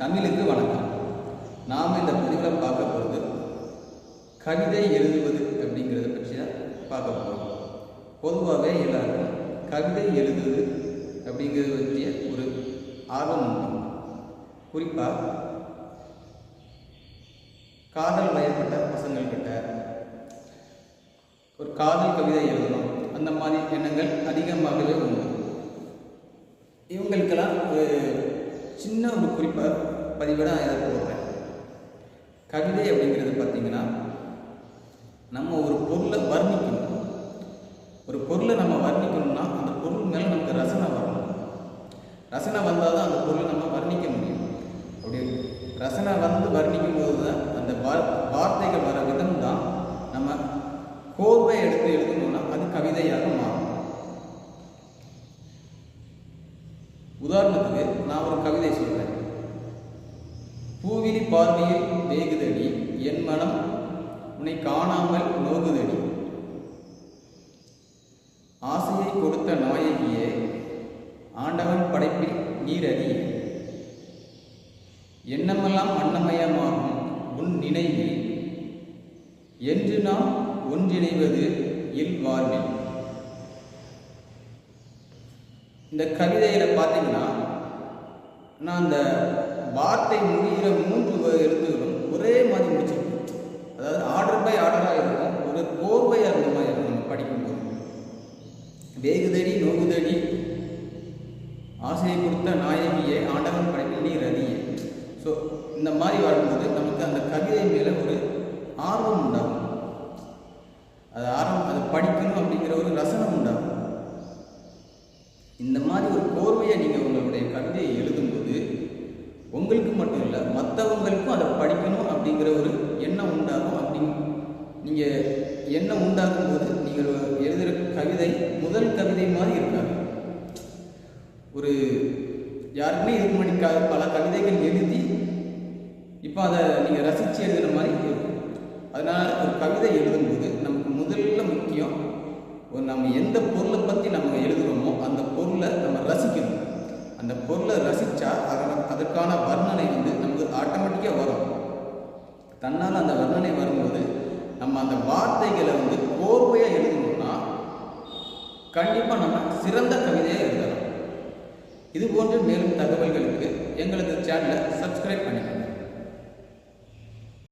தமிழுக்கு வணக்கம். நாம் இந்த பதிவில் பார்க்க போகிறது கவிதை எழுதுவது அப்படிங்கிறத பற்றி தான் பார்க்க போகிறோம் பொதுவாகவே எல்லாருக்கும் கவிதை எழுதுவது அப்படிங்கிறது பற்றிய ஒரு ஆர்வம் உண்டு. குறிப்பாக காதல் வயப்பட்ட பசங்கள்கிட்ட ஒரு காதல் கவிதை எழுதணும். அந்த மாதிரி எண்ணங்கள் அதிகமாகவே உண்டு இவங்களுக்கெல்லாம் ஒரு சின்ன ஒரு குறிப்பாக பதிவிட நான் இதை போடுறேன். கவிதை அப்படிங்கிறது பார்த்தீங்கன்னா நம்ம ஒரு பொருளை வர்ணிக்கணும். ஒரு பொருளை நம்ம வர்ணிக்கணும்னா அந்த பொருள் மேலே நமக்கு ரசனை வரணும். ரசனை வந்தால் தான் அந்த பொருளை நம்ம வர்ணிக்க முடியும். அப்படி ரசனை வந்து வர்ணிக்கும் போது தான் அந்த வார்த்தைகள் வர விதம் தான் நம்ம கோர்வை எடுத்து எழுதணும்னா அது கவிதையாக உதாரணத்துக்கு நான் ஒரு கவிதை சொல்றேன். பூவிலி பார்வையில் வேகுதடி என் மனம் உன்னை காணாமல் நோகுதடி ஆசையை கொடுத்த நாயகியே ஆண்டவன் படைப்பில் நீரறி எண்ணமெல்லாம் அன்னமயமாகும் உன் நினைவில் என்று நாம் ஒன்றிணைவது இல் வாழ்வில். இந்த கவிதையில் பார்த்தீங்கன்னா நான் அந்த வார்த்தை முடிகிற மூன்று வ- எழுத்துகளும் ஒரே மாதிரி முடிச்சிருக்கேன். அதாவது ஆர்டர் பை ஆர்டராக இருக்கும் ஒரு கோர்வையாக இருந்த மாதிரி இருக்கும் நம்ம படிக்கும்போது. வேகுதடி நோகுதடி ஆசையை கொடுத்த நாயகியை ஆண்டவன் படைப்பில் நீ ரதியே ஸோ இந்த மாதிரி வரும்போது நமக்கு அந்த கவிதை மேலே ஒரு ஆர்வம் உண்டாகும் அது ஆர்வம் அதை படிக்கணும் அப்படிங்கிற ஒரு ரசனம் உண்டாகும் இந்த மாதிரி ஒரு கோர்வையை நீங்கள் உங்களுடைய கவிதையை எழுதும்போது உங்களுக்கு மட்டும் இல்லை மற்றவங்களுக்கும் அதை படிக்கணும் அப்படிங்கிற ஒரு எண்ணம் உண்டாகும் அப்படி. நீங்கள் எண்ணம் உண்டாகும் போது நீங்கள் எழுதுகிற கவிதை முதல் கவிதை மாதிரி இருக்காது. ஒரு யாருக்குமே இதுக்கு முன்னாடி க பல கவிதைகள் எழுதி இப்போ அதை நீங்கள் ரசித்து எழுதுகிற மாதிரி இருக்கும். அதனால் ஒரு கவிதை எழுதும்போது நமக்கு முதல்ல முக்கியம் ஒரு நம்ம எந்த பொருளை பற்றி நம்ம எழுதுகிறோம் அந்த பொருளை நம்ம ரசிக்கணும். அந்த பொருளை ரசித்தா அதன அதற்கான வர்ணனை வந்து நமக்கு ஆட்டோமேட்டிக்காக வரும். தன்னால் அந்த வர்ணனை வரும்போது நம்ம அந்த வார்த்தைகளை வந்து கோர்வையாக எழுதணும்னா கண்டிப்பாக நம்ம சிறந்த கவிதையாக எழுதலாம். இது போன்ற மேலும் தகவல்களுக்கு எங்களது சேனலை சப்ஸ்கிரைப் பண்ணிக்கணும்